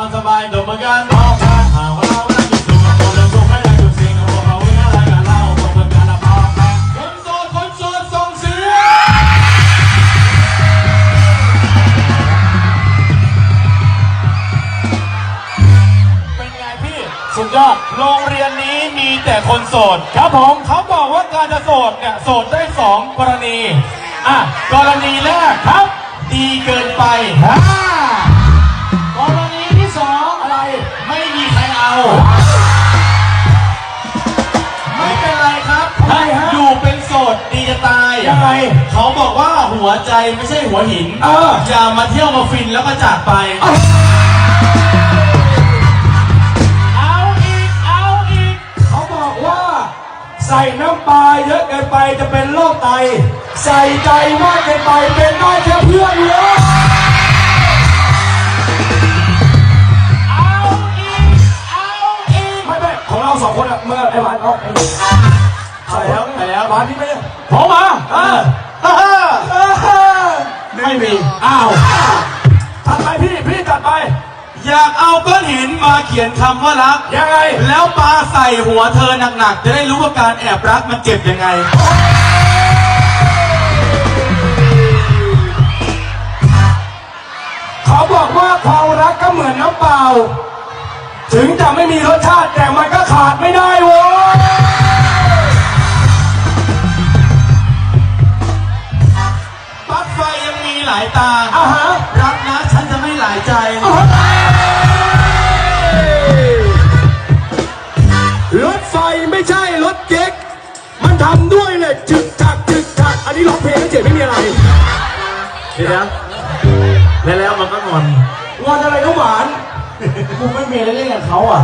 มันสบายตัวเหมือนกันพอแพ้หาว่าเราไม่ได้จุดคนเราสูงไม่ได้จุดสิ่งกับพวกเขาไม่อะไรกันเล่าพวกเหมือนกันละพอคนโสดคนโสดส่งเสียเป็นไงพี่สุดยอดโรงเรียนนี้มีแต่คนโสดครับผมเขาบอกว่าการจะโสดเนี่ยโสดได้สองกรณีอะกรณีแรกครับ ไม่เป็นไรครับทำไมฮะอยู่เป็นโสดดีจะตายยังไงเขาบอกว่าหัวใจไม่ใช่หัวหินเอออย่ามาเที่ยวมาฟินแล้วก็จากไป เอาอีก เอาอีก เขาบอกว่า ใส่น้ำปลาเยอะเกินไปจะเป็นโรคไต ใส่ใจมากเกินไปเป็นได้แค่เพื่อนเลย มื่อาเอาไอ้ไปแล้วไปแล้วหวานนี่ไม่ได้ผมาไม่มีอ้าวจัดไปพี่พี่จัดไป อยากเอาก้อนหินมาเขียนคำว่ารัก ยังไง แล้วปาใส่หัวเธอหนักๆ จะได้รู้ว่าการแอบรักมันเจ็บยังไงเขาบอกว่าความรักก็เหมือนน้ำเปล่า ถึงจะไม่มีรสชาติแต่มันก็ขาดไม่ได้โว้ยปลั๊กไฟยังมีหลายตา อะฮะรักนะฉันจะไม่หลายใจรถไฟไม่ใช่รถเก๊ก มันทำด้วยเหล็กจึกถักจึกถักอันนี้ร้องเพลงเฉยไม่มีอะไรเดี๋ยวแล้วแล้วมันก็งอน งอนอะไรก็หวาน กูไม่มีอะไรเล่นกับเขาอะ